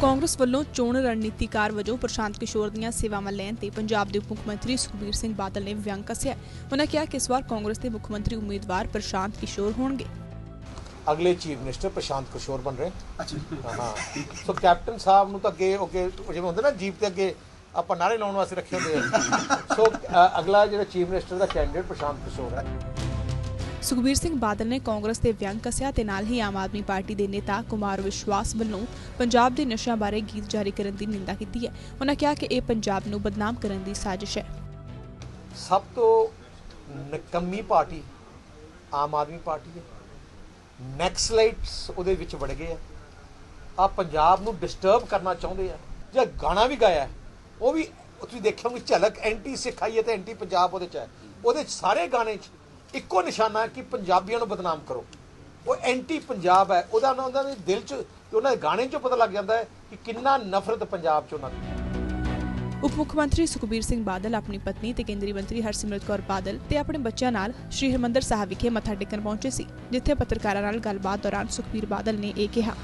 ਕਾਂਗਰਸ ਵੱਲੋਂ ਚੋਣ ਰਣਨੀਤੀਕਾਰ ਵਜੋਂ ਪ੍ਰਸ਼ਾਂਤ ਕਿਸ਼ੋਰ ਦੀਆਂ ਸੇਵਾਵਾਂ ਲੈਣ ਤੇ ਪੰਜਾਬ ਦੇ ਉਪ ਮੁੱਖ ਮੰਤਰੀ ਸੁਖਬੀਰ ਸਿੰਘ ਬਾਦਲ ਨੇ ਵਿਅੰਗ ਕੱਸਿਆ। ਉਹਨਾਂ ਕਿਹਾ ਕਿ ਇਸ ਵਾਰ ਕਾਂਗਰਸ ਦੇ ਮੁੱਖ ਮੰਤਰੀ ਉਮੀਦਵਾਰ ਪ੍ਰਸ਼ਾਂਤ ਕਿਸ਼ੋਰ ਹੋਣਗੇ। ਅਗਲੇ ਚੀਫ ਮਿਨਿਸਟਰ ਪ੍ਰਸ਼ਾਂਤ ਕਿਸ਼ੋਰ ਬਣ ਰਹੇ। ਹਾਂ। ਸੋ ਕੈਪਟਨ ਸਾਹਿਬ ਨੂੰ ਤਾਂ ਅੱਗੇ ਅੱਗੇ ਜਿਵੇਂ ਹੁੰਦੇ ਨਾ ਜੀਪ ਤੇ ਅੱਗੇ ਆਪਾਂ ਨਾਰੇ ਲਾਉਣ ਵਾਸਤੇ ਰੱਖੇ ਹੁੰਦੇ ਆ। ਸੋ ਅਗਲਾ ਜਿਹੜਾ ਚੀਫ ਮਿਨਿਸਟਰ ਦਾ ਕੈਂਡੀਡੇਟ ਪ੍ਰਸ਼ਾਂਤ ਕਿਸ਼ੋਰ ਹੈ। ਸੁਖਬੀਰ ਸਿੰਘ ਬਾਦਲ ਨੇ ਕਾਂਗਰਸ ਤੇ ਵਿਅੰਗ ਕੱਸਿਆ ਤੇ ਨਾਲ ਹੀ ਆਮ ਆਦਮੀ ਪਾਰਟੀ ਦੇ ਨੇਤਾ ਕੁਮਾਰ ਵਿਸ਼ਵਾਸ ਵੱਲੋਂ ਪੰਜਾਬ ਦੇ ਨਸ਼ਿਆਂ ਬਾਰੇ ਗੀਤ ਜਾਰੀ ਕਰਨ ਦੀ ਨਿੰਦਾ ਕੀਤੀ ਹੈ। ਉਹਨਾਂ ਕਿਹਾ ਕਿ ਇਹ ਪੰਜਾਬ ਨੂੰ ਬਦਨਾਮ ਕਰਨ ਦੀ ਸਾਜ਼ਿਸ਼ ਹੈ। ਸਭ ਤੋਂ ਨਕੰਮੀ ਪਾਰਟੀ ਆਮ ਆਦਮੀ ਪਾਰਟੀ ਹੈ। ਨੈਕਸਲਾਈਟਸ ਉਹਦੇ ਵਿੱਚ ਵੜ ਗਏ ਆ। ਆ ਪੰਜਾਬ ਨੂੰ ਡਿਸਟਰਬ ਕਰਨਾ ਚਾਹੁੰਦੇ ਆ। ਜਾਂ ਗਾਣਾ ਵੀ ਗਾਇਆ ਉਹ ਵੀ ਤੁਸੀਂ ਦੇਖਿਆ ਹੋਗੇ ਝਲਕ ਐਂਟੀ ਸਿੱਖਾਈ ਹੈ ਤੇ ਐਂਟੀ ਪੰਜਾਬ ਉਹਦੇ ਚ ਹੈ। ਉਹਦੇ ਸਾਰੇ ਗਾਣੇ 'ਚ ਇੱਕੋ ਨਿਸ਼ਾਨਾ ਕਿ ਪੰਜਾਬੀਆਂ ਨੂੰ ਬਦਨਾਮ ਕਰੋ। ਉਹ ਐਂਟੀ ਪੰਜਾਬ ਹੈ। ਉਹਦਾ ਉਹਨਾਂ ਉਹਨਾਂ ਦੇ ਦਿਲ 'ਚ ਤੇ ਉਹਨਾਂ ਦੇ ਗਾਣੇ 'ਚੋਂ ਪਤਾ ਲੱਗ ਜਾਂਦਾ ਹੈ ਕਿ ਕਿੰਨਾ ਨਫ਼ਰਤ ਪੰਜਾਬ 'ਚ ਉਹਨਾਂ ਦੀ ਉਪ ਮੁੱਖ ਮੰਤਰੀ ਸੁਖਬੀਰ ਸਿੰਘ ਬਾਦਲ, ਆਪਣੀ ਪਤਨੀ ਤੇ ਕੇਂਦਰੀ ਮੰਤਰੀ ਹਰਸਿਮਰਤ ਕੌਰ ਬਾਦਲ ਤੇ ਆਪਣੇ ਬੱਚਿਆਂ ਨਾਲ ਸ਼੍ਰੀ ਹਰਿਮੰਦਰ ਸਾਹਿਬ ਵਿਖੇ ਮੱਥਾ ਟੇਕਣ ਪਹੁੰਚੇ ਸੀ, ਜਿੱਥੇ ਪੱਤਰਕਾਰਾਂ ਨਾਲ ਗੱਲਬਾਤ ਦੌਰਾਨ ਸੁਖਬੀਰ ਬਾਦਲ ਨੇ ਇਹ ਕਿਹਾ।